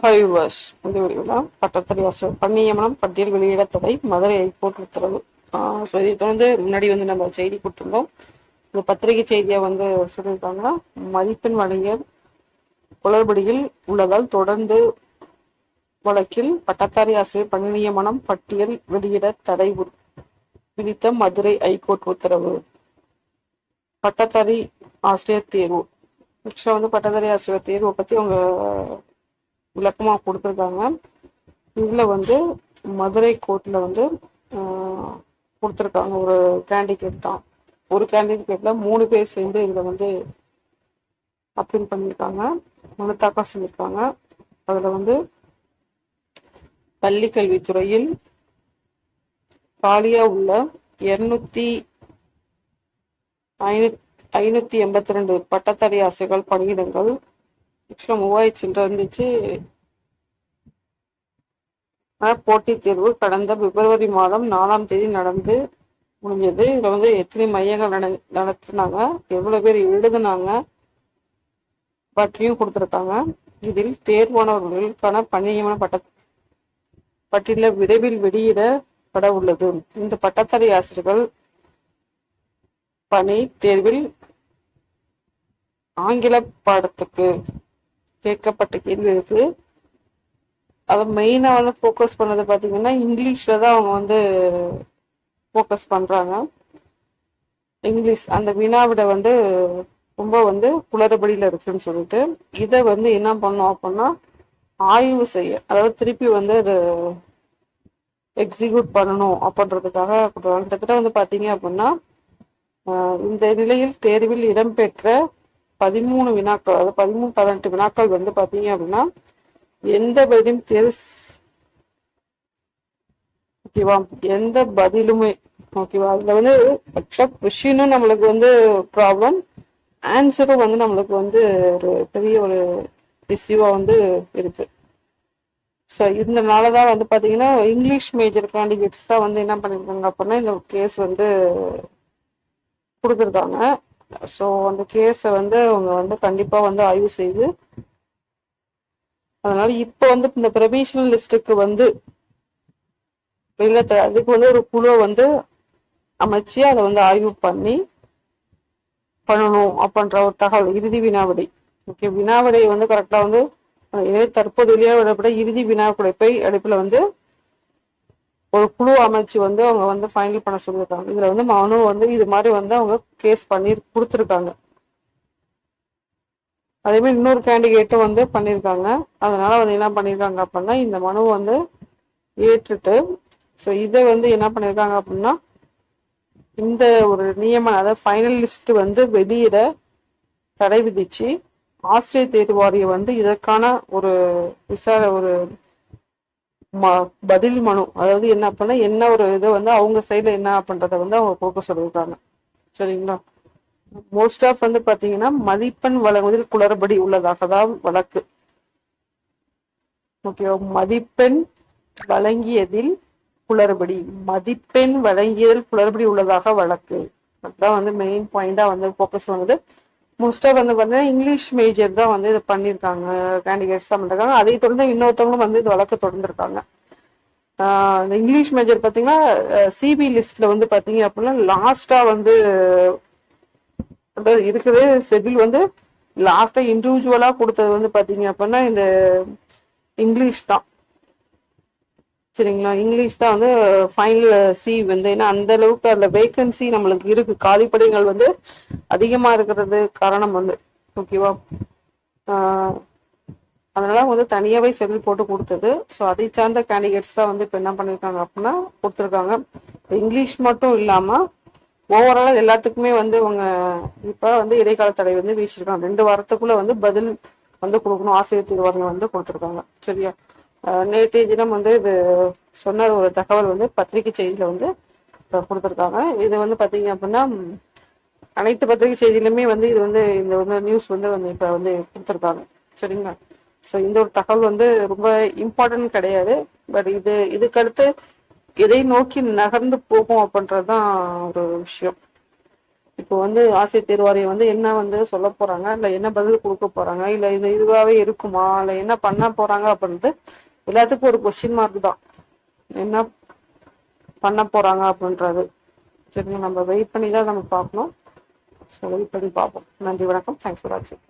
ஹைவர்ஸ் இந்த வீடியோவில் பட்டத்தறி ஆசிரியர் பணியமனம் பட்டியல் வெளியிட தடை மதுரை ஹைகோர்ட் உத்தரவு ஸோ இதை தொடர்ந்து முன்னாடி வந்து நம்ம செய்தி கொடுத்துருந்தோம் இந்த பத்திரிகை செய்தியை வந்து சொல்லியிருக்காங்க மதிப்பெண் வழங்கிய குளறுபடியில் உள்ளதால் தொடர்ந்து வழக்கில் பட்டத்தாரி ஆசிரியர் பணி நியமனம் பட்டியல் வெளியிட தடை விதித்த மதுரை ஐகோர்ட் உத்தரவு. பட்டதாரி ஆசிரியர் தேர்வு. ஆக்சுவலாக வந்து பட்டதாரி ஆசிரியர் தேர்வை பற்றி அவங்க விளக்கமாக கொடுத்துருக்காங்க. இதில் வந்து மதுரை கோர்ட்டில் வந்து ஆஹ், கொடுத்துருக்காங்க. ஒரு கேண்டிடேட் தான். ஒரு கேண்டிடேட்டில் மூணு பேர் சேர்ந்து இதில் வந்து அப்பீல் பண்ணியிருக்காங்க. மனு தாக்கல் செஞ்சுருக்காங்க. அதில் வந்து பள்ளி கல்வித்துறையில் காலியாக உள்ள இருநூத்தி ஐநூத் ஐநூற்றி எண்பத்தி ரெண்டு பட்டதாரி ஆசைகள் பணியிடங்கள் ஆக்சுவலாக மூவாயிரம் இருந்துச்சு. போட்டித் தேர்வு கடந்த பிப்ரவரி மாதம் நாலாம் தேதி நடந்து முடிஞ்சது. இதில் வந்து எத்தனை மையங்கள் நட நடத்துனாங்க எவ்வளவு பேர் எழுதுனாங்க பற்றியும் கொடுத்துருக்காங்க. இதில் தேர்வானவர்களுக்கான பணி நியமன பட்ட பட்டியல விரைவில் வெளியிடப்பட உள்ளது. இந்த பட்டதாரி ஆசிரியர்கள் பணி தேர்வில் ஆங்கில பாடத்துக்கு கேட்கப்பட்ட கேள்விகளுக்கு அதை மெயினாக வந்து ஃபோக்கஸ் பண்ணது பார்த்தீங்கன்னா இங்கிலீஷில் தான் அவங்க வந்து ஃபோக்கஸ் பண்ணுறாங்க இங்கிலீஷ் அந்த வினாவிட வந்து ரொம்ப வந்து குளறுபடியில் இருக்குன்னு சொல்லிட்டு இதை வந்து என்ன பண்ணோம் அப்படின்னா ஆய்வு செய்ய அதாவது திருப்பி வந்து அது எக்ஸிக்யூட் பண்ணணும் அப்படின்றதுக்காக கிட்டத்தட்ட வந்து பார்த்தீங்க அப்படின்னா இந்த நிலையில் தேர்வில் இடம்பெற்ற பதிமூணு வினாக்கள் அதாவது பதிமூணு பதினெட்டு வினாக்கள் வந்து பார்த்தீங்க அப்படின்னா எந்த பதிலும் தேர்வு ஓகேவா எந்த பதிலுமே ஓகேவா அதில் வந்து ஆக்சுவலா கொஷினும் நம்மளுக்கு வந்து ப்ராப்ளம் ஆன்சரும் வந்து நம்மளுக்கு வந்து ஒரு பெரிய ஒரு இஷ்யூவாக வந்து இருக்கு. ஸோ இதனால தான் வந்து பார்த்தீங்கன்னா இங்கிலீஷ் மேஜர் கேண்டிடேட்ஸ் தான் வந்து என்ன பண்ணியிருக்காங்க அப்படின்னா இந்த கேஸ் வந்து கொடுத்துருக்காங்க. ஸோ அந்த கேஸை வந்து அவங்க வந்து கண்டிப்பாக வந்து ஆய்வு செய்து அதனால இப்போ வந்து இந்த ப்ரொவிஷனல் லிஸ்ட்டுக்கு வந்து இல்லை அதுக்கு வந்து ஒரு குழு வந்து அமைச்சு அதை வந்து ஆய்வு பண்ணி பண்ணணும் அப்படின்ற ஒரு தகவல் இறுதி வினாவிடை. ஓகே வினாவிடை வந்து கரெக்டாக வந்து அஹ், எனவே தற்போது இறுதி வினா குறைப்பை அடிப்பில் வந்து ஒரு குழு அமைச்சு வந்து அவங்க வந்து ஃபைனல் பண்ண சொல்லியிருக்காங்க. இதுல வந்து மனு வந்து இது மாதிரி வந்து அவங்க கேஸ் பண்ணி கொடுத்துருக்காங்க. அதே மாதிரி இன்னொரு கேண்டிடேட்டும் வந்து பண்ணியிருக்காங்க. அதனால வந்து என்ன பண்ணியிருக்காங்க அப்படின்னா இந்த மனு வந்து ஏற்றுட்டு ஸோ இதை வந்து என்ன பண்ணியிருக்காங்க அப்படின்னா இந்த ஒரு நியமனம் அதாவது ஃபைனல் லிஸ்ட் வந்து வெளியிட தடை விதிச்சு ஆசிரியர் தேர்வு வாரியம் வந்து இதற்கான ஒரு விசார ஒரு பதில் மனு. அதாவது என்ன அப்படின்னா என்ன ஒரு இது வந்து அவங்க சைடில் என்ன அப்படின்றத வந்து அவங்க கொடுக்க சொல்லியிருக்காங்க சரிங்களா? மோஸ்ட் ஆஃப் வந்து பாத்தீங்கன்னா மதிப்பெண் வழங்குவதில் குளறுபடி உள்ளதாக தான் வழக்கு. ஓகேவா மதிப்பெண் வழங்கியதில் குளறுபடி. மதிப்பெண் வழங்கியதில் குளறுபடி உள்ளதாக வழக்கு. அதுதான் வந்து மெயின் பாயிண்டா வந்து ஃபோக்கஸ் வந்து மோஸ்ட்டாக வந்து பார்த்தீங்கன்னா இங்கிலீஷ் மேஜர் தான் வந்து இது பண்ணியிருக்காங்க கேண்டிடேட்ஸ் தான் பண்ணிருக்காங்க. அதை தொடர்ந்து இன்னொருத்தவங்களும் வந்து இது வழக்கு தொடர்ந்துருக்காங்க. இந்த இங்கிலீஷ் மேஜர் பார்த்தீங்கன்னா சிபி லிஸ்ட்டில் வந்து பார்த்தீங்க அப்படின்னா லாஸ்ட்டாக வந்து இருக்குது செபில் வந்து லாஸ்ட்டாக இண்டிவிஜுவலாக கொடுத்தது வந்து பார்த்தீங்க அப்படின்னா இந்த இங்கிலீஷ் தான். சரிங்களா? இங்கிலீஷ் தான் வந்து ஃபைனல் சி வந்து ஏன்னா அந்த அளவுக்கு அதில் வேக்கன்சி நம்மளுக்கு இருக்கு. காலிப்படைகள் வந்து அதிகமாக இருக்கிறது காரணம் வந்து ஓகேவா அதனால வந்து தனியாகவே செல் போட்டு கொடுத்தது. ஸோ அதை சார்ந்த கேண்டிடேட்ஸ் தான் வந்து இப்போ என்ன பண்ணியிருக்காங்க அப்படின்னா கொடுத்துருக்காங்க. இங்கிலீஷ் மட்டும் இல்லாமல் ஓவரால் எல்லாத்துக்குமே வந்து இவங்க இப்போ வந்து இடைக்கால தடை வந்து வீசிருக்காங்க ரெண்டு வாரத்துக்குள்ளே வந்து பதில் வந்து கொடுக்கணும். ஆசிரியர் தீர்வாதம் வந்து கொடுத்துருக்காங்க. சரியா? நேற்றைய தினம் வந்து இது சொன்ன ஒரு தகவல் வந்து பத்திரிகை செய்தியில வந்து கொடுத்துருக்காங்க கொடுத்திருக்காங்க. இது வந்து பார்த்தீங்க அப்படின்னா அனைத்து பத்திரிகை செய்தியிலுமே வந்து இது வந்து இந்த வந்து நியூஸ் வந்து வந்து இப்போ வந்து கொடுத்துருக்காங்க. சரிங்களா? ஸோ இந்த ஒரு தகவல் வந்து ரொம்ப இம்பார்ட்டன்ட் கிடையாது. பட் இது இதுக்கடுத்து எதை நோக்கி நகர்ந்து போகும் அப்படின்றதுதான் ஒரு விஷயம். இப்போ வந்து ஆசிரியர் தேர்வாரியம் வந்து என்ன வந்து சொல்ல போறாங்க? இல்ல என்ன பதில் கொடுக்க போறாங்க? இல்லை இது இதுவாகவே இருக்குமா? இல்லை என்ன பண்ண போறாங்க? அப்படின்றது எல்லாத்துக்கும் ஒரு கொஸ்டின் மார்க் தான். என்ன பண்ண போறாங்க அப்படின்றது. சரிங்க நம்ம வெயிட் பண்ணி தான் நம்ம பார்க்கணும். ஸோ வெயிட் பண்ணி பார்ப்போம். நன்றி வணக்கம். தேங்க்ஸ் ஃபார் வாட்சிங்